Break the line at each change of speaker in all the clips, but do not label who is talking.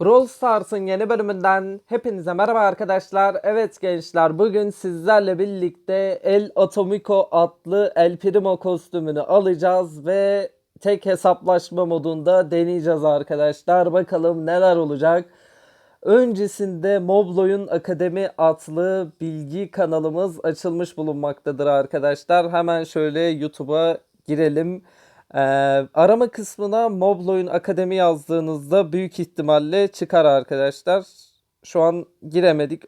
Brawl Stars'ın yeni bölümünden hepinize merhaba arkadaşlar. Evet gençler bugün sizlerle birlikte El Atomico adlı El Primo kostümünü alacağız ve tek hesaplaşma modunda deneyeceğiz arkadaşlar. Bakalım neler olacak. Öncesinde Mobloy'un Akademi adlı bilgi kanalımız açılmış bulunmaktadır arkadaşlar. Hemen şöyle YouTube'a girelim. Ee, arama kısmına Mobloy'un Akademi yazdığınızda büyük ihtimalle çıkar arkadaşlar. Şu an giremedik.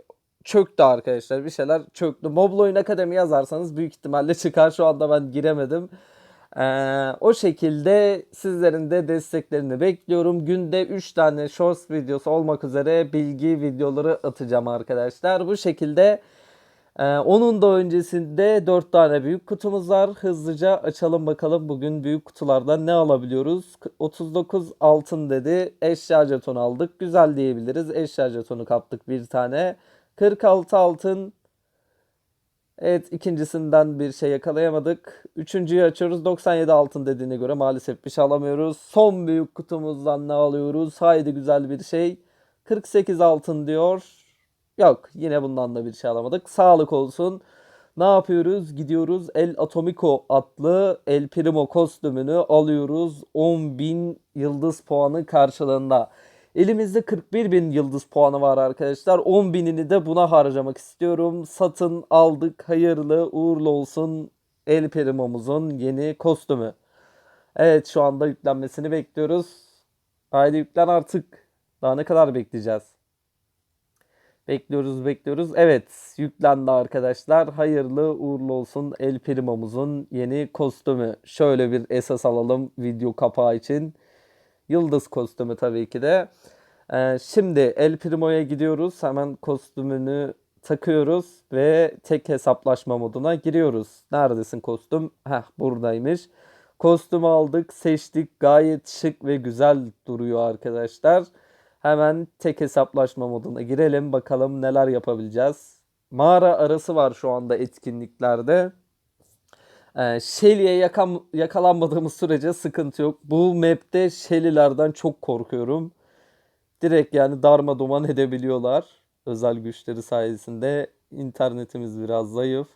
Çöktü arkadaşlar. Bir şeyler çöktü. Mobloy'un Akademi yazarsanız büyük ihtimalle çıkar. Şu anda ben giremedim. Ee, o şekilde sizlerin de desteklerini bekliyorum. Günde 3 tane shorts videosu olmak üzere bilgi videoları atacağım arkadaşlar. Bu şekilde ee, onun da öncesinde 4 tane büyük kutumuz var. Hızlıca açalım bakalım bugün büyük kutulardan ne alabiliyoruz. 39 altın dedi. Eşya jetonu aldık. Güzel diyebiliriz. Eşya jetonu kaptık bir tane. 46 altın. Evet ikincisinden bir şey yakalayamadık. Üçüncüyü açıyoruz. 97 altın dediğine göre maalesef bir şey alamıyoruz. Son büyük kutumuzdan ne alıyoruz? Haydi güzel bir şey. 48 altın diyor. Yok yine bundan da bir şey alamadık. Sağlık olsun. Ne yapıyoruz? Gidiyoruz El Atomico adlı El Primo kostümünü alıyoruz. 10.000 yıldız puanı karşılığında. Elimizde 41.000 yıldız puanı var arkadaşlar. 10.000'ini de buna harcamak istiyorum. Satın aldık. Hayırlı uğurlu olsun El Primo'muzun yeni kostümü. Evet şu anda yüklenmesini bekliyoruz. Haydi yüklen artık. Daha ne kadar bekleyeceğiz? Bekliyoruz bekliyoruz. Evet yüklendi arkadaşlar. Hayırlı uğurlu olsun El Primo'muzun yeni kostümü. Şöyle bir esas alalım video kapağı için. Yıldız kostümü tabii ki de. Ee, şimdi El Primo'ya gidiyoruz. Hemen kostümünü takıyoruz ve tek hesaplaşma moduna giriyoruz. Neredesin kostüm? Heh buradaymış. Kostümü aldık, seçtik. Gayet şık ve güzel duruyor arkadaşlar. Hemen tek hesaplaşma moduna girelim. Bakalım neler yapabileceğiz. Mağara arası var şu anda etkinliklerde. Ee, Shelly'e yakam, yakalanmadığımız sürece sıkıntı yok. Bu map'te Shelly'lerden çok korkuyorum. Direkt yani darma duman edebiliyorlar. Özel güçleri sayesinde. İnternetimiz biraz zayıf.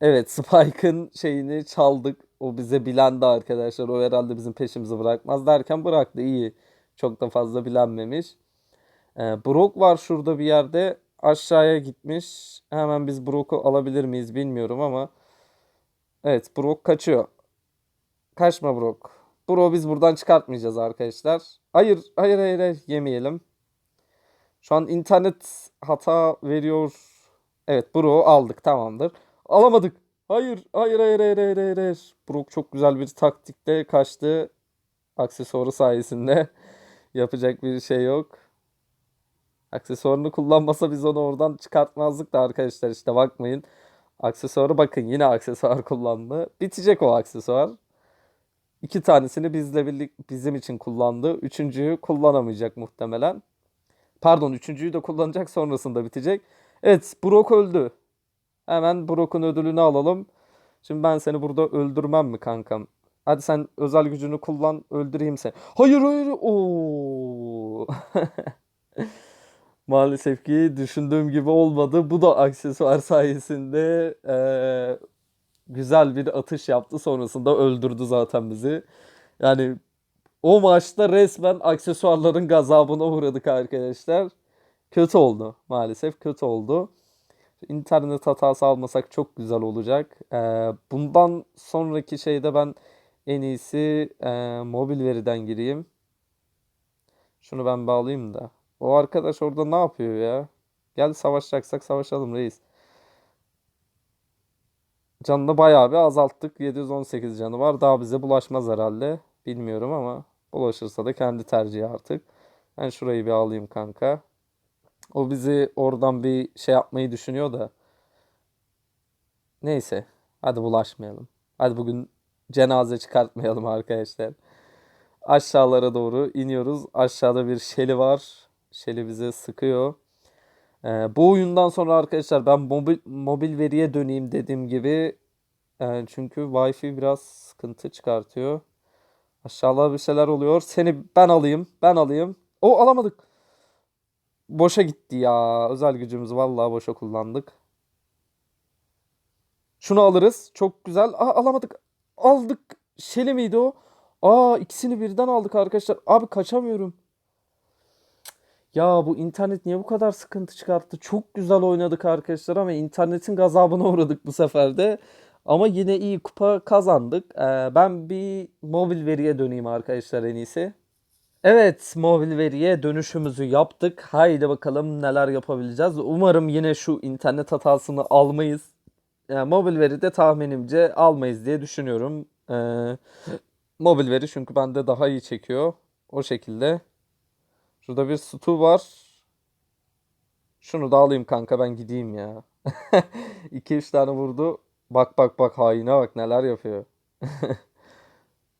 Evet Spike'ın şeyini çaldık. O bize bilendi arkadaşlar. O herhalde bizim peşimizi bırakmaz derken bıraktı. iyi. Çok da fazla bilenmemiş. Ee, Brock var şurada bir yerde. Aşağıya gitmiş. Hemen biz Brock'u alabilir miyiz bilmiyorum ama. Evet Brock kaçıyor. Kaçma Brock. Brock'u biz buradan çıkartmayacağız arkadaşlar. Hayır hayır hayır, hayır yemeyelim. Şu an internet hata veriyor. Evet Brock'u aldık tamamdır. Alamadık. Hayır hayır hayır hayır hayır hayır. hayır. Brock çok güzel bir taktikle kaçtı. Aksesuarı sayesinde. Yapacak bir şey yok. Aksesuarını kullanmasa biz onu oradan çıkartmazdık da arkadaşlar işte bakmayın. Aksesuarı bakın yine aksesuar kullandı. Bitecek o aksesuar. İki tanesini bizle birlik bizim için kullandı. Üçüncüyü kullanamayacak muhtemelen. Pardon üçüncüyü de kullanacak sonrasında bitecek. Evet Brock öldü. Hemen Brock'un ödülünü alalım. Şimdi ben seni burada öldürmem mi kankam? Hadi sen özel gücünü kullan öldüreyim seni. Hayır hayır. Oo. Maalesef ki düşündüğüm gibi olmadı. Bu da aksesuar sayesinde eee, güzel bir atış yaptı. Sonrasında öldürdü zaten bizi. Yani o maçta resmen aksesuarların gazabına uğradık arkadaşlar. Kötü oldu maalesef kötü oldu. İnternet hatası almasak çok güzel olacak. Eee, bundan sonraki şeyde ben en iyisi eee, mobil veriden gireyim. Şunu ben bağlayayım da. O arkadaş orada ne yapıyor ya? Gel savaşacaksak savaşalım reis. Canını bayağı bir azalttık. 718 canı var. Daha bize bulaşmaz herhalde. Bilmiyorum ama bulaşırsa da kendi tercihi artık. Ben şurayı bir alayım kanka. O bizi oradan bir şey yapmayı düşünüyor da. Neyse. Hadi bulaşmayalım. Hadi bugün cenaze çıkartmayalım arkadaşlar. Aşağılara doğru iniyoruz. Aşağıda bir Shelly var. Shelly bize sıkıyor. Ee, bu oyundan sonra arkadaşlar ben mobil, mobil veriye döneyim dediğim gibi. Ee, çünkü Wi-Fi biraz sıkıntı çıkartıyor. Aşağıda bir şeyler oluyor. Seni ben alayım. Ben alayım. O alamadık. Boşa gitti ya. Özel gücümüzü vallahi boşa kullandık. Şunu alırız. Çok güzel. Aa, alamadık. Aldık. Şeli miydi o? Aa ikisini birden aldık arkadaşlar. Abi kaçamıyorum. Ya bu internet niye bu kadar sıkıntı çıkarttı? Çok güzel oynadık arkadaşlar ama internetin gazabına uğradık bu sefer de. Ama yine iyi kupa kazandık. Ee, ben bir mobil veriye döneyim arkadaşlar en iyisi. Evet, mobil veriye dönüşümüzü yaptık. Haydi bakalım neler yapabileceğiz. Umarım yine şu internet hatasını almayız. Yani mobil veride tahminimce almayız diye düşünüyorum. Ee, mobil veri çünkü bende daha iyi çekiyor. O şekilde. Şurada bir stu var. Şunu da alayım kanka ben gideyim ya. 2-3 tane vurdu. Bak bak bak haine bak neler yapıyor.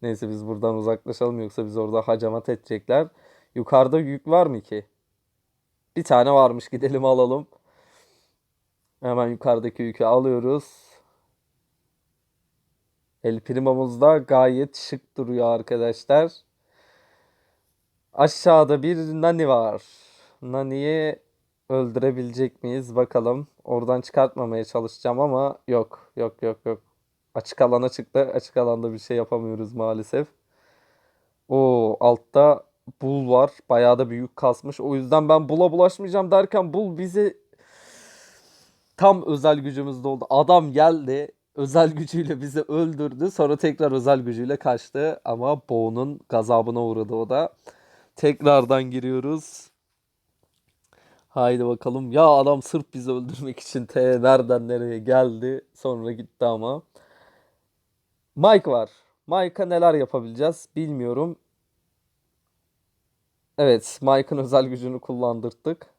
Neyse biz buradan uzaklaşalım yoksa biz orada hacamat edecekler. Yukarıda yük var mı ki? Bir tane varmış gidelim alalım. Hemen yukarıdaki yükü alıyoruz. El Primo'muz da gayet şık duruyor arkadaşlar. Aşağıda bir Nani var. Nani'yi öldürebilecek miyiz bakalım. Oradan çıkartmamaya çalışacağım ama yok yok yok yok. Açık alana çıktı. Açık alanda bir şey yapamıyoruz maalesef. O altta Bull var. Bayağı da büyük kasmış. O yüzden ben Bull'a bulaşmayacağım derken Bull bizi tam özel gücümüzde oldu. Adam geldi. Özel gücüyle bizi öldürdü. Sonra tekrar özel gücüyle kaçtı. Ama Bo'nun gazabına uğradı o da. Tekrardan giriyoruz. Haydi bakalım. Ya adam sırf bizi öldürmek için te nereden nereye geldi. Sonra gitti ama. Mike var. Mike'a neler yapabileceğiz bilmiyorum. Evet, Mike'ın özel gücünü kullandırdık.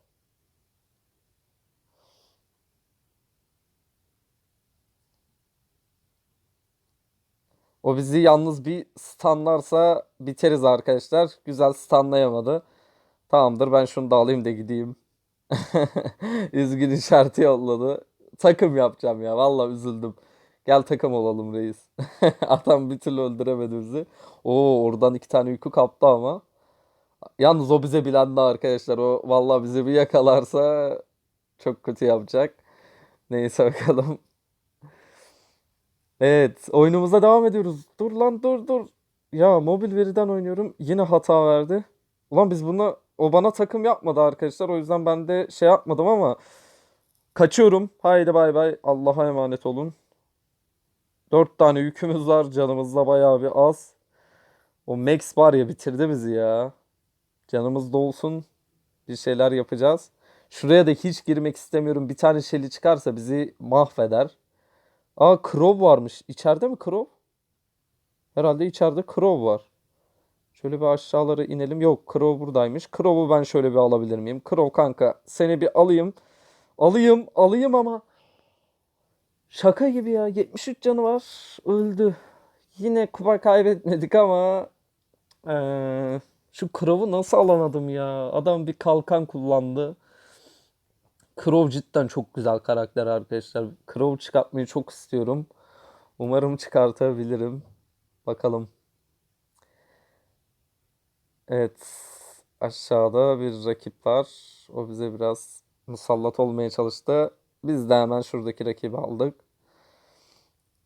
O bizi yalnız bir stunlarsa biteriz arkadaşlar. Güzel stunlayamadı. Tamamdır ben şunu da alayım da gideyim. Üzgün işareti yolladı. Takım yapacağım ya. Vallahi üzüldüm. Gel takım olalım reis. Adam bir türlü öldüremedi bizi. Oo oradan iki tane yükü kaptı ama. Yalnız o bize bilendi arkadaşlar. O vallahi bizi bir yakalarsa çok kötü yapacak. Neyse bakalım. Evet, oyunumuza devam ediyoruz. Dur lan dur dur. Ya mobil veriden oynuyorum. Yine hata verdi. Ulan biz buna o bana takım yapmadı arkadaşlar. O yüzden ben de şey yapmadım ama kaçıyorum. Haydi bay bay. Allah'a emanet olun. Dört tane yükümüz var. Canımız da bayağı bir az. O Max var ya bitirdi bizi ya. Canımız dolsun. Bir şeyler yapacağız. Şuraya da hiç girmek istemiyorum. Bir tane şeli çıkarsa bizi mahveder. Aa Crow varmış. İçeride mi Crow? Herhalde içeride Crow var. Şöyle bir aşağılara inelim. Yok Crow buradaymış. Crow'u ben şöyle bir alabilir miyim? Crow kanka seni bir alayım. Alayım alayım ama. Şaka gibi ya. 73 canı var. Öldü. Yine kupa kaybetmedik ama. eee, şu Crow'u nasıl alamadım ya? Adam bir kalkan kullandı. Crow cidden çok güzel karakter arkadaşlar. Crow çıkartmayı çok istiyorum. Umarım çıkartabilirim. Bakalım. Evet. Aşağıda bir rakip var. O bize biraz musallat olmaya çalıştı. Biz de hemen şuradaki rakibi aldık.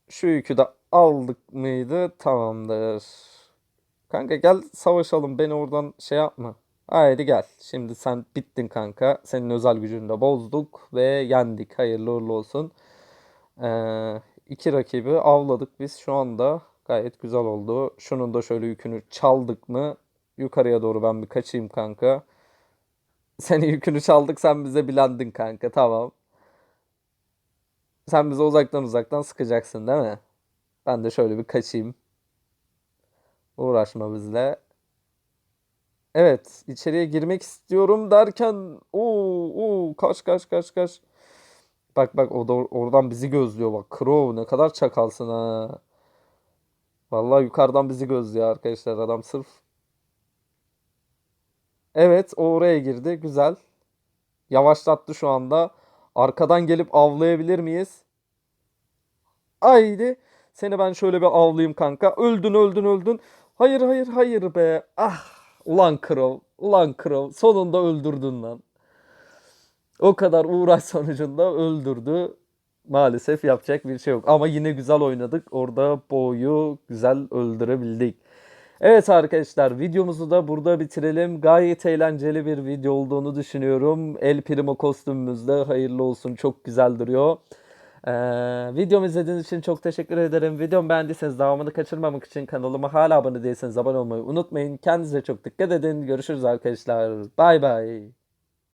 Şu yükü de aldık mıydı? Tamamdır. Kanka gel savaşalım. Beni oradan şey yapma. Haydi gel. Şimdi sen bittin kanka. Senin özel gücünü de bozduk ve yendik. Hayırlı uğurlu olsun. Ee, iki rakibi avladık biz şu anda. Gayet güzel oldu. Şunun da şöyle yükünü çaldık mı? Yukarıya doğru ben bir kaçayım kanka. Senin yükünü çaldık sen bize bilendin kanka tamam. Sen bize uzaktan uzaktan sıkacaksın değil mi? Ben de şöyle bir kaçayım. Uğraşma bizle. Evet, içeriye girmek istiyorum derken oo, oo, kaç kaç kaç kaç. Bak bak o da or- oradan bizi gözlüyor bak. Crow ne kadar çakalsın ha. Vallahi yukarıdan bizi gözlüyor arkadaşlar adam sırf. Evet, o oraya girdi. Güzel. Yavaşlattı şu anda. Arkadan gelip avlayabilir miyiz? Haydi. Seni ben şöyle bir avlayayım kanka. Öldün öldün öldün. Hayır hayır hayır be. Ah ulan Crow. Ulan Crow. Sonunda öldürdün lan. O kadar uğraş sonucunda öldürdü. Maalesef yapacak bir şey yok. Ama yine güzel oynadık. Orada boyu güzel öldürebildik. Evet arkadaşlar videomuzu da burada bitirelim. Gayet eğlenceli bir video olduğunu düşünüyorum. El Primo kostümümüz de hayırlı olsun. Çok güzel duruyor. Ee, videomu izlediğiniz için çok teşekkür ederim. Videomu beğendiyseniz devamını kaçırmamak için kanalıma hala abone değilseniz abone olmayı unutmayın. Kendinize çok dikkat edin. Görüşürüz arkadaşlar. Bay bay.